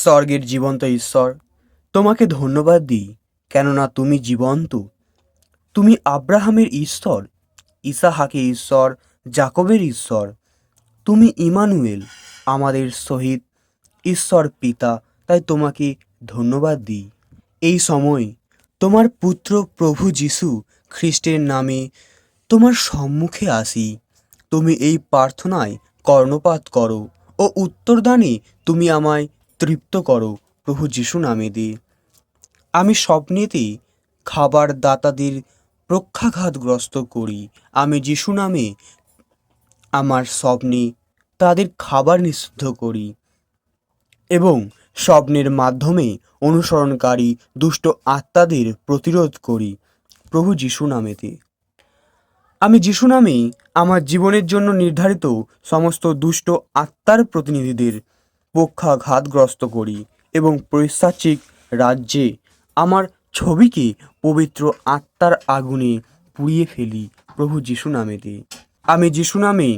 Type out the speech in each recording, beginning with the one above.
স্বর্গের জীবন্ত ঈশ্বর, তোমাকে ধন্যবাদ দিই, কেননা তুমি জীবন্ত। তুমি আব্রাহামের ঈশ্বর, ইসাহাকে ঈশ্বর জাকবের ঈশ্বর। তুমি ইমানুয়েল, আমাদের সহিত ঈশ্বর পিতা, তাই তোমাকে ধন্যবাদ দিই। এই সময় তোমার পুত্র প্রভু যিশু খ্রিস্টের নামে তোমার সম্মুখে আসি। তুমি এই প্রার্থনায় কর্ণপাত করো ও উত্তরদানে তুমি আমায় তৃপ্ত করো প্রভু যিশু নামে দিয়ে আমি স্বপ্নেতে খাবার দাতাদের প্রক্ষাঘাতগ্রস্ত করি। আমি যিশু নামে আমার স্বপ্নে তাদের খাবার নিষিদ্ধ করি এবং স্বপ্নের মাধ্যমে অনুসরণকারী দুষ্ট আত্মাদের প্রতিরোধ করি প্রভু যিশু নামেতে। আমি যিশু নামেই আমার জীবনের জন্য নির্ধারিত সমস্ত দুষ্ট আত্মার প্রতিনিধিদের পক্ষাঘাতগ্রস্ত করি এবং পৈশাচিক রাজ্যে আমার ছবিকে পবিত্র আত্মার আগুনে পুড়িয়ে ফেলি প্রভু যিশু নামেতে। আমি যিশু নামে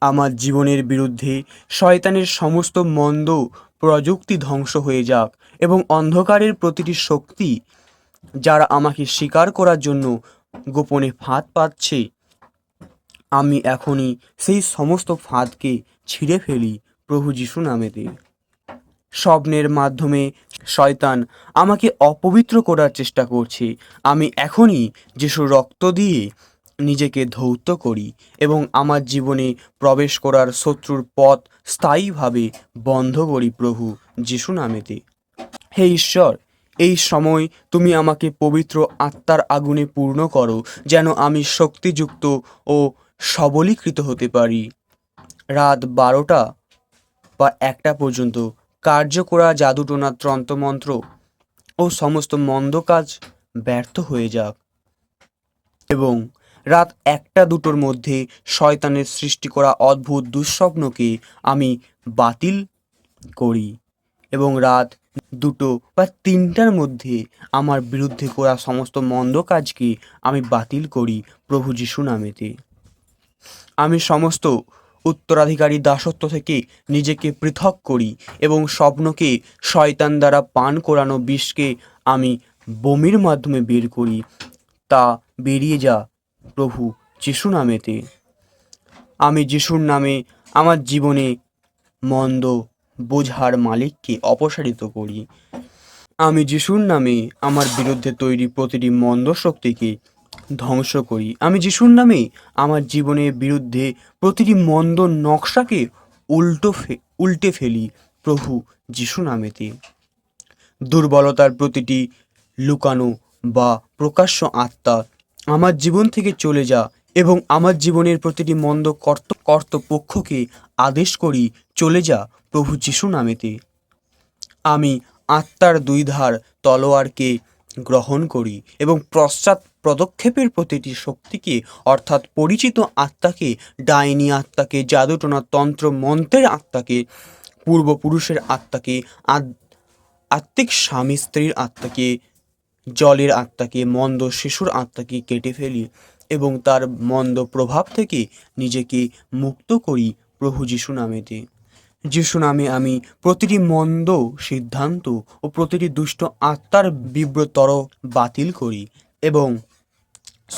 আমার জীবনের বিরুদ্ধে শয়তানের সমস্ত মন্দ প্রযুক্তি ধ্বংস হয়ে যাক এবং অন্ধকারের প্রতিটি শক্তি যারা আমাকে স্বীকার করার জন্য গোপনে ফাঁদ পাচ্ছে, আমি এখনই সেই সমস্ত ফাঁদকে ছিঁড়ে ফেলি প্রভু যিশু নামে নামেতে স্বপ্নের মাধ্যমে শয়তান আমাকে অপবিত্র করার চেষ্টা করছে। আমি এখনই যিশুর রক্ত দিয়ে নিজেকে ধৌত করি এবং আমার জীবনে প্রবেশ করার শত্রুর পথ স্থায়ীভাবে বন্ধ করি প্রভু যিশু নামেতে হে ঈশ্বর, এই সময় তুমি আমাকে পবিত্র আত্মার আগুনে পূর্ণ করো, যেন আমি শক্তিযুক্ত ও সবলীকৃত হতে পারি। রাত বারোটা বা একটা পর্যন্ত কার্য করা জাদুটোনা তন্ত্রমন্ত্র ও সমস্ত মন্দ কাজ ব্যর্থ হয়ে যাক। এবং রাত একটা দুটোর মধ্যে শয়তানের সৃষ্টি করা অদ্ভুত দুঃস্বপ্নকে আমি বাতিল করি এবং রাত দুটো বা তিনটার মধ্যে আমার বিরুদ্ধে করা সমস্ত মন্দ কাজকে আমি বাতিল করি প্রভু যিশু নামেতে। আমি সমস্ত উত্তরাধিকারী দাসত্ব থেকে নিজেকে পৃথক করি এবং স্বপ্নকে শয়তান দ্বারা পান করানো বিষকে আমি বমির মাধ্যমে বের করি। তা বেরিয়ে যা প্রভু যিশু নামেতে। আমি যিশুর নামে আমার জীবনে মন্দ বোঝার মালিককে অপসারিত করি। আমি যিশুর নামে আমার বিরুদ্ধে তৈরি প্রতিটি মন্দ শক্তিকে ধ্বংস করি। আমি যিশুর নামে আমার জীবনের বিরুদ্ধে প্রতিটি মন্দ নকশাকে উল্টো উল্টে ফেলি প্রভু যিশু নামেতে। দুর্বলতার প্রতিটি লুকানো বা প্রকাশ্য আত্মা আমার জীবন থেকে চলে যা এবং আমার জীবনের প্রতিটি মন্দ কর্ত কর্তপক্ষকে আদেশ করি চলে যা প্রভু যিশু নামেতে। আমি আত্মার দুই ধার তলোয়ারকে গ্রহণ করি এবং পশ্চাৎ পদক্ষেপের প্রতিটি শক্তিকে, অর্থাৎ পরিচিত আত্মাকে, ডাইনি আত্মাকে, জাদুটোনা তন্ত্র মন্ত্রের আত্মাকে, পূর্বপুরুষের আত্মাকে আত্মিক স্বামী স্ত্রীর আত্মাকে, জলের আত্মাকে, মন্দ শিশুর আত্মাকে কেটে ফেলি এবং তার মন্দ প্রভাব থেকে নিজেকে মুক্ত করি প্রভু যিশু নামেতে। যিশু নামে আমি প্রতিটি মন্দ সিদ্ধান্ত ও প্রতিটি দুষ্ট আত্মার বিব্রতর বাতিল করি এবং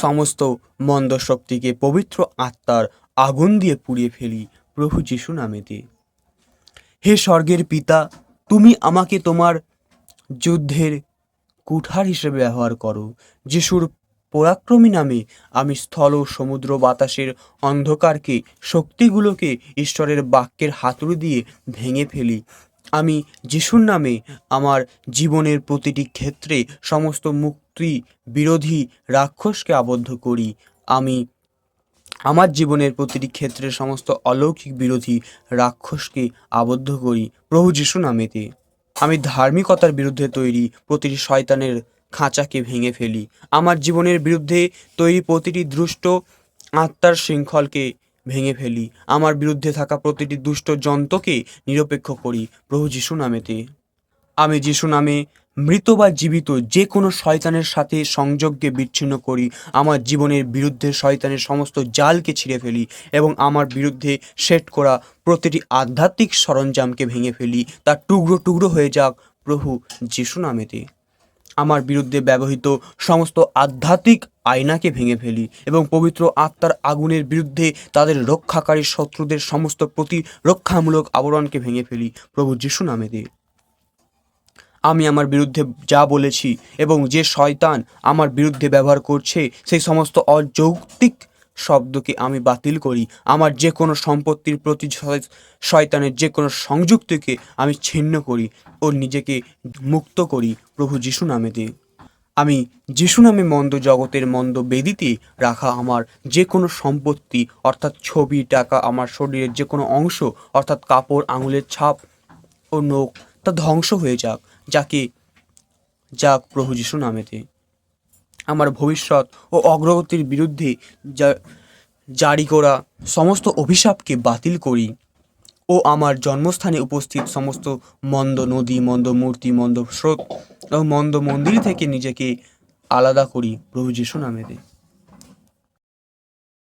সমস্ত মন্দ শক্তিকে পবিত্র আত্মার আগুন দিয়ে পুড়িয়ে ফেলি, প্রভু যিশু নামেতে হে স্বর্গের পিতা, তুমি আমাকে তোমার যুদ্ধের কুঠার হিসেবে ব্যবহার করো। যিশুর পরাক্রমী নামে আমি স্থল সমুদ্র বাতাসের অন্ধকারকে, শক্তিগুলোকে ঈশ্বরের বাক্যের হাতুড়ি দিয়ে ভেঙে ফেলি। আমি যিশুর নামে আমার জীবনের প্রতিটি ক্ষেত্রে সমস্ত মুক্তি বিরোধী রাক্ষসকে আবদ্ধ করি। আমি আমার জীবনের প্রতিটি ক্ষেত্রে সমস্ত অলৌকিক বিরোধী রাক্ষসকে আবদ্ধ করি। প্রভু যিশু নামেতে। আমি ধার্মিকতার বিরুদ্ধে তৈরি প্রতিটি শয়তানের খাঁচাকে ভেঙে ফেলি। আমার জীবনের বিরুদ্ধে তৈরি প্রতিটি দুষ্ট আত্মার শৃঙ্খলকে ভেঙে ফেলি। আমার বিরুদ্ধে থাকা প্রতিটি দুষ্ট যন্ত্রকে নিরপেক্ষ করি। প্রভু যিশু নামেতে। আমি যিশু নামে মৃত বা জীবিত যে কোনো শয়তানের সাথে সংযোগকে বিচ্ছিন্ন করি, আমার জীবনের বিরুদ্ধে শয়তানের সমস্ত জালকে ছিঁড়ে ফেলি এবং আমার বিরুদ্ধে সেট করা প্রতিটি আধ্যাত্মিক সরঞ্জামকে ভেঙে ফেলি। তার টুকরো টুকরো হয়ে যাক প্রভু যিশু নামেতে। আমার বিরুদ্ধে ব্যবহৃত সমস্ত আধ্যাত্মিক আয়নাকে ভেঙে ফেলি এবং পবিত্র আত্মার আগুনের বিরুদ্ধে তাদের রক্ষাকারী শত্রুদের সমস্ত প্রতিরক্ষামূলক আবরণকে ভেঙে ফেলি। প্রভু যিশু নামেতে। আমি আমার বিরুদ্ধে যা বলেছি এবং যে শয়তান আমার বিরুদ্ধে ব্যবহার করছে, সেই সমস্ত অযৌক্তিক শব্দকে আমি বাতিল করি। আমার যে কোনো সম্পত্তির প্রতি শয়তানের যে কোনো সংযুক্তিকে আমি ছিন্ন করি ও নিজেকে মুক্ত করি প্রভু যিশু নামেতে আমি যিশু নামে মন্দ জগতের মন্দ বেদিতে রাখা আমার যে কোনো সম্পত্তি, অর্থাৎ ছবি, টাকা, আমার শরীরের যে কোনো অংশ, অর্থাৎ কাপড়, আঙুলের ছাপ ও নখ তা ধ্বংস হয়ে যাক, যাকে, যাক প্রভু যিশু নামেতে। আমার ভবিষ্যৎ ও অগ্রগতির বিরুদ্ধে জারি করা সমস্ত অভিশাপকে বাতিল করি ও আমার জন্মস্থানে উপস্থিত সমস্ত মন্দ নদী, মন্দ মূর্তি, মন্দ স্রোত ও মন্দ মন্দির থেকে নিজেকে আলাদা করি প্রভু যিশু নামেতে।